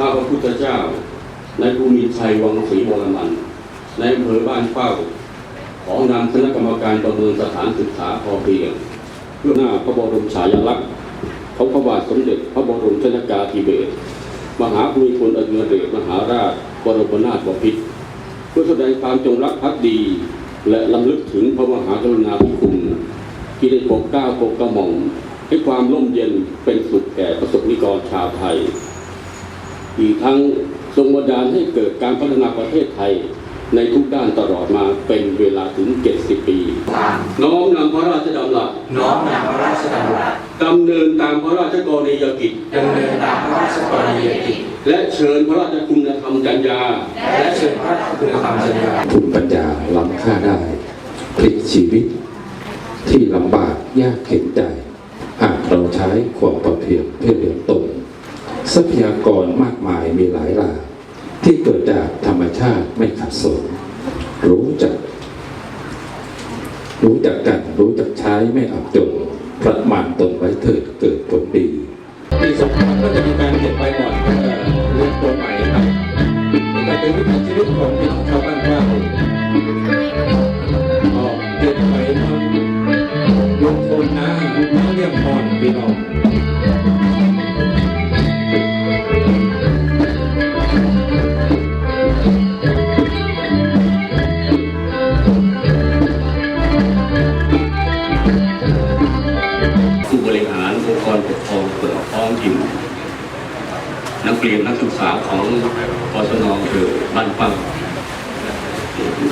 ข้าพระพุทธเจ้า ในภูมิชัยวังศรีวรมัน ในอำเภอบ้านเป้า ของนำคณะกรรมการประเมินสถานศึกษาพอเพียงเพื่อหน้าพระบรมฉายาลักษณ์ของพระบาทสมเด็จพระบรมชนกาธิเบศรมหาภูมิพลอดุลยเดชมหาราชบรมนาถบพิตรเพื่อแสดงความจงรักภักดี และลำลึกถึงพระมหากรุณาธิคุณที่ได้ปกเกล้าปกกระหม่อมให้ความร่มเย็นเป็นสุขแก่ประสบนิกรชาวไทย อีกทั้งทรงบันดาลให้เกิดการพัฒนาประเทศไทยในทุกด้านตลอดมาเป็นเวลาถึง 70 ปี น้อมนำพระราชดำรัสน้อมนำพระราชดำรัสดำเนินตามพระราชกรณียกิจดำเนินตามพระราชกรณียกิจ และเชิญพระราชคุณธรรมจัญญา และเชิญพระราชคุณธรรมสัญญาภูมิปัญญาล้ำค่าได้พลิกชีวิต ที่ลำบากยากเข็นใจ หากเราใช้ความพอเพียงเพื่อเหลือตน ทรัพยากรมากมายมีหลายหลากที่เกิดจากธรรมชาติไม่ขัดสน รู้จัก รู้จักกันรู้จักใช้ไม่อับจนประมาณตนไว้เถิดเกิดผลดีปีสงกรานต์ก็จะมีการเก็บใบหมอนเพื่อเรื่องตัวใหม่ครับแต่เป็นวิถีชีวิตของชาวบ้านว่า การองปกครองส่วนท้องถิ่นนักเรียนนักศึกษาของกศนคือบ้านปัง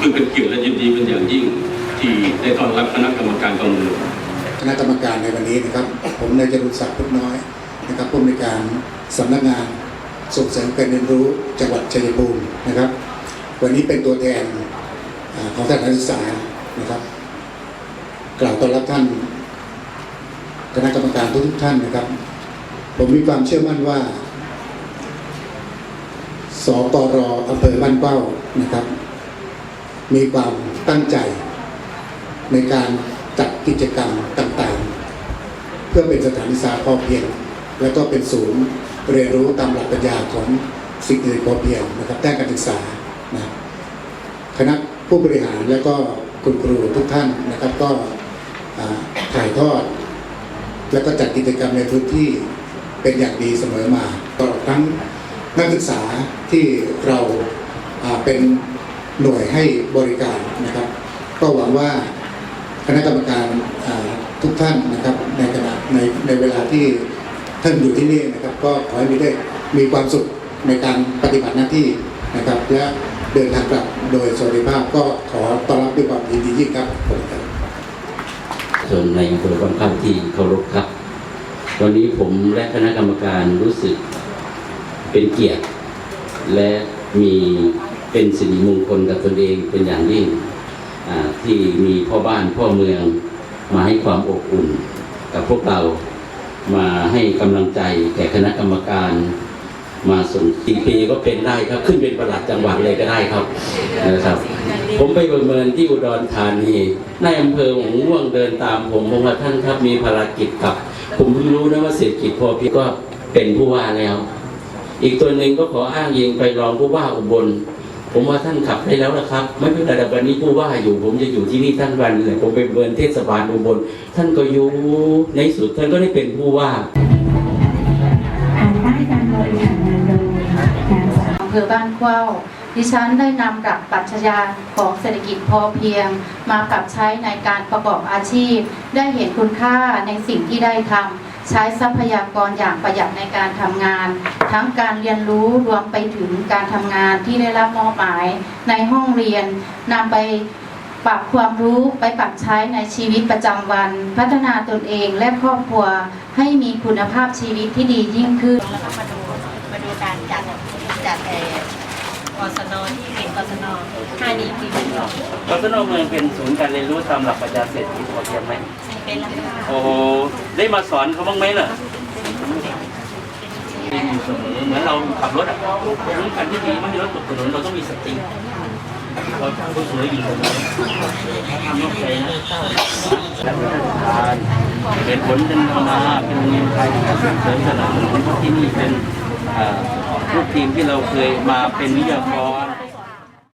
ซึ่งเป็นเกียรติและยินดีเป็นอย่างยิ่งที่ได้ต้อนรับคณะกรรมการประเมินคณะกรรมการในวันนี้นะครับ ผมนายจรุศักดิ์พุทธน้อยนะครับผู้อำนวยการสำนักงานส่งเสริมการเรียนรู้จังหวัดชัยภูมินะครับ วันนี้เป็นตัวแทนของท่านนักศึกษานะครับ กล่าวต้อนรับท่าน คณะกรรมการทุกท่านนะครับ ผมมีความเชื่อมั่นว่าสปรอำเภอบ้านเป้านะครับ มีความตั้งใจ ในการจัดกิจกรรมต่างๆ เพื่อเป็นสถานศึกษาพอเพียง และก็เป็นศูนย์เรียนรู้ตามหลักปรัชญาของสิ่งอื่นพอเพียงนะครับด้านการศึกษานะคณะผู้บริหารและก็คุณครูทุกท่านนะครับก็ถ่ายทอด แล้วก็จัดกิจกรรมในพื้นที่เป็นอย่างดีเสมอมาตลอดทั้งนักศึกษาที่เราาเป็นหน่วยให้บริการนะครับ ก็หวังว่าคณะกรรมการาทุกท่านนะครับในขณะในในเวลาที่ท่านอยู่ที่นี่นะครับ ก็ขอให้มีได้มีความสุขในการปฏิบัติหน้าที่นะครับ และเดินทางกลับโดยสวัสดิภาพก็ขอต้อนรับด้วยความยินดียิ่งครับ ขอบคุณครับส่วนในอำเภอค่อนข้งที่เคารพครับ วันนี้ผมและคณะกรรมการรู้สึกเป็นเกียรติ และมีเป็นสิริมงคลกับตนเองเป็นอย่างยิ่งที่มีพ่อบ้านพ่อเมืองมาให้ความอบอุ่น กับพวกเรามาให้กำลังใจแก่คณะกรรมการมาส่งปีปีก็เป็นได้ครับ ขึ้นเป็นประหลัดจังหวัดเลยก็ได้ครับนะครับ ผมไปประเมินที่อุดรธานีนายอำเภอหงม่วงเดินตามผมบอกว่าท่านครับมีภารกิจครับ ผมเพิ่งรู้นะว่าเศรษฐกิจพอเพียงก็เป็นผู้ว่าแล้ว อีกตัวหนึ่งก็ขออ้างยิงไปรองผู้ว่าอุบล ผมว่าท่านขับได้แล้วนะครับ ไม่เป็นไรแต่วันนี้ผู้ว่าอยู่ ผมจะอยู่ที่นี่ท่านวันเลยผมไปเบินเทศบาลอุบล ท่านก็อยู่ในสุดท่านก็ได้เป็นผู้ว่าภายใต้การบริหารงานโดยนางสาวอำเภอบ้านเข้า ดิฉันได้นำหลักปรัชญาของเศรษฐกิจพอเพียง มาปรับใช้ในการประกอบอาชีพ ได้เห็นคุณค่าในสิ่งที่ได้ทำใช้ทรัพยากรอย่างประหยัดในการทำงาน ทั้งการเรียนรู้รวมไปถึงการทำงานที่ได้รับมอบหมายในห้องเรียนนำไปปรับความรู้ไปปรับใช้ในชีวิตประจำวัน พัฒนาตนเองและครอบครัวให้มีคุณภาพชีวิตที่ดียิ่งขึ้นแล้วก็มาดูมาดูการจัดจัดเอ่อ กศนที่เก่งกศน5ดีปีนี้กศนเมืองเป็นศูนย์การเรียนรู้ตามหลักปรัชญาเศรษฐกิจพอเพียงไหมเป็นแล้วค่ะโอ้โหได้มาสอนเขาบ้างไหมล่ะเป็นอยู่เสมอเหมือนเราขับรถอะรู้กันที่ดีไม่ให้รถตกถนนเราต้องมีสติเราผู้สวยอยู่เสมอทำนอกใจนะและวิทยาการเหตุผลเป็นมาเป็นโรงเรียนไทยที่ส่งเสริมสนับสนุนเพราะที่นี่เป็นอ่า ลูกทีมที่เราเคยมาเป็นวิทยากร